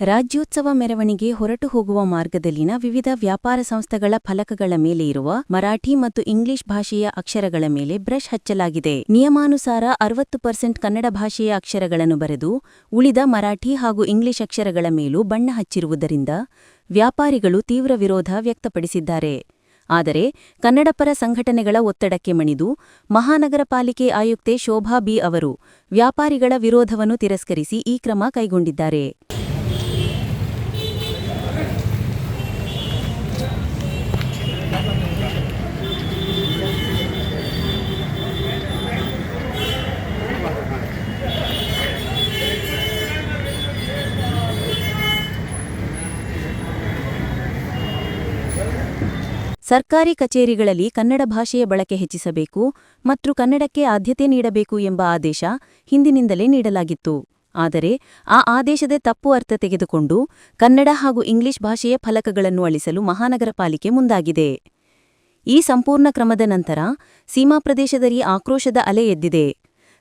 ರಾಜ್ಯೋತ್ಸವ ಮೆರವಣಿಗೆ ಹೊರಟು ಹೋಗುವ ಮಾರ್ಗದಲ್ಲಿನ ವಿವಿಧ ವ್ಯಾಪಾರ ಸಂಸ್ಥೆಗಳ ಫಲಕಗಳ ಮೇಲೆ ಇರುವ ಮರಾಠಿ ಮತ್ತು ಇಂಗ್ಲಿಷ್ ಭಾಷೆಯ ಅಕ್ಷರಗಳ ಮೇಲೆ ಬ್ರಷ್ ಹಚ್ಚಲಾಗಿದೆ. ನಿಯಮಾನುಸಾರ ಅರವತ್ತು ಪರ್ಸೆಂಟ್ ಕನ್ನಡ ಭಾಷೆಯ ಅಕ್ಷರಗಳನ್ನು ಬರೆದು, ಉಳಿದ ಮರಾಠಿ ಹಾಗೂ ಇಂಗ್ಲಿಷ್ ಅಕ್ಷರಗಳ ಮೇಲೂ ಬಣ್ಣ ಹಚ್ಚಿರುವುದರಿಂದ ವ್ಯಾಪಾರಿಗಳು ತೀವ್ರ ವಿರೋಧ ವ್ಯಕ್ತಪಡಿಸಿದ್ದಾರೆ. ಆದರೆ, ಕನ್ನಡಪರ ಸಂಘಟನೆಗಳ ಒತ್ತಡಕ್ಕೆ ಮಣಿದು ಮಹಾನಗರ ಪಾಲಿಕೆ ಆಯುಕ್ತೆ ಶೋಭಾ ಬಿ ಅವರು ವ್ಯಾಪಾರಿಗಳ ವಿರೋಧವನ್ನು ತಿರಸ್ಕರಿಸಿ ಈ ಕ್ರಮ ಕೈಗೊಂಡಿದ್ದಾರೆ. ಸರ್ಕಾರಿ ಕಚೇರಿಗಳಲ್ಲಿ ಕನ್ನಡ ಭಾಷೆಯ ಬಳಕೆ ಹೆಚ್ಚಿಸಬೇಕು ಮತ್ತು ಕನ್ನಡಕ್ಕೆ ಆದ್ಯತೆ ನೀಡಬೇಕು ಎಂಬ ಆದೇಶ ಹಿಂದಿನಿಂದಲೇ ನೀಡಲಾಗಿತ್ತು. ಆದರೆ ಆ ಆದೇಶದ ತಪ್ಪು ಅರ್ಥ ತೆಗೆದುಕೊಂಡು ಕನ್ನಡ ಹಾಗೂ ಇಂಗ್ಲಿಷ್ ಭಾಷೆಯ ಫಲಕಗಳನ್ನು ಅಳಿಸಲು ಮಹಾನಗರ ಪಾಲಿಕೆ ಮುಂದಾಗಿದೆ. ಈ ಸಂಪೂರ್ಣ ಕ್ರಮದ ನಂತರ ಸೀಮಾ ಪ್ರದೇಶದಲ್ಲಿ ಆಕ್ರೋಶದ ಅಲೆ ಎದ್ದಿದೆ.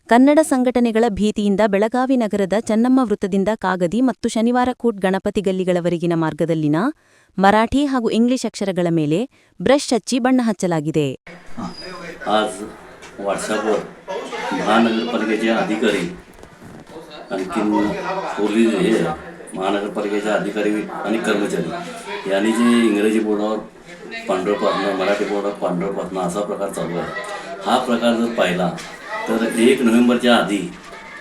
ಕನ್ನಡ ಸಂಘಟನೆಗಳ ಭೀತಿಯಿಂದ ಬೆಳಗಾವಿ ನಗರದ ಚನ್ನಮ್ಮ ವೃತ್ತದಿಂದ ಕಾಗದಿ ಮತ್ತು ಶನಿವಾರ ಕೂಟ್ ಗಣಪತಿ ಗಲ್ಲಿಗಳವರೆಗಿನ ಮಾರ್ಗದಲ್ಲಿನ ಮರಾಠಿ ಹಾಗೂ ಇಂಗ್ಲಿಷ್ ಅಕ್ಷರಗಳ ಮೇಲೆ ಬ್ರಷ್ ಹಚ್ಚಿ ಬಣ್ಣ ಹಚ್ಚಲಾಗಿದೆ आज व्हॉट्सॲपवर महानगरपालिकेचे अधिकारी आणखीन पोलीस हे महानगरपालिकेचे अधिकारी आणि कर्मचारी यांनी जे इंग्रजी बोर्डावर पांढरं पाथणं मराठी बोर्डावर पांढरं पाथणं असा प्रकार चालू आहे हा प्रकार जर पाहिला तर एक नोव्हेंबरच्या आधी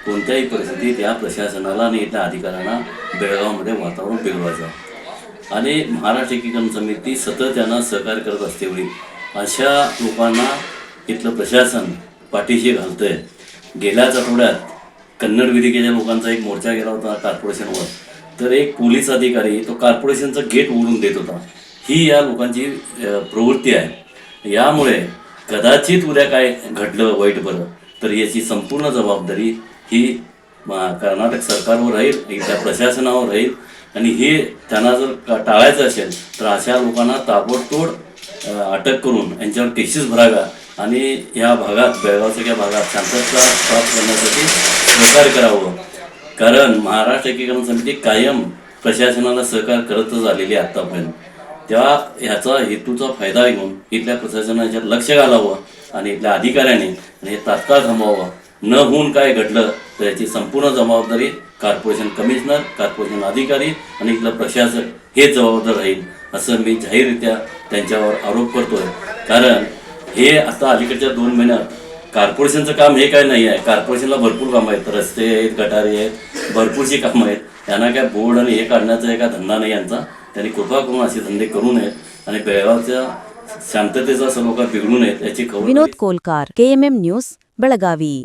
कोणत्याही परिस्थितीत या प्रशासनाला आणि इथल्या अधिकाऱ्यांना बेळगावमध्ये वातावरण बिघडवायचं आणि महाराष्ट्र एकीकरण समिती सतत यांना सहकार्य करत असते वेळी अशा लोकांना इथलं प्रशासन पाठीशी घालतंय. गेल्याच आठवड्यात कन्नड विधिकेच्या लोकांचा एक मोर्चा गेला होता कॉर्पोरेशनवर. तर एक पोलीस अधिकारी तो कॉर्पोरेशनचा गेट उघडून देत होता. ही या लोकांची प्रवृत्ती आहे. यामुळे कदाचित उद्या काय घडलं वाईट बरं तर याची संपूर्ण जबाबदारी ही कर्नाटक सरकारवर राहील इथल्या प्रशासनावर राहील. आणि हे त्यांना जर का- टाळायचं असेल तर अशा लोकांना ताबडतोड अटक करून यांच्यावर केसेस भराव्या आणि या भागात बेळगावसारख्या भागात शांतता प्राप्त करण्यासाठी सहकार्य करावं. कारण महाराष्ट्र एकीकरण समिती कायम प्रशासनाला सहकार करतच आलेली आहे आत्तापर्यंत तेव्हा ह्याचा हेतूचा फायदा घेऊन इथल्या प्रशासनाच्या लक्ष घालावं आणि इथल्या अधिकाऱ्यांनी आणि हे तात्काळ थांबवावं. न होऊन काय घडलं तर याची संपूर्ण जबाबदारी कॉर्पोरेशन कमिशनर कॉर्पोरेशन अधिकारी आणि इथलं प्रशासक हे जबाबदार राहील असं मी जाहीररित्या त्यांच्यावर आरोप करतोय. कारण हे आता अलीकडच्या दोन महिन्यात कॉर्पोरेशनचं काम हे काय नाही आहे. कॉर्पोरेशनला भरपूर कामं आहेत. रस्ते आहेत गटारे आहेत भरपूरशी कामं आहेत. त्यांना काय बोर्ड आणि हे काढण्याचा एका धंदा नाही यांचा. त्यांनी कृपा करून असे धंदे करू नयेत आणि बेळगावच्या शांततेचा सलोखा बिघडू नयेत याची खबर ವಿನೋದ್ ಕೋಲ್ಕಾರ್ ಕೆಎಂಎಂ ನ್ಯೂಸ್ ಬೆಳಗಾವಿ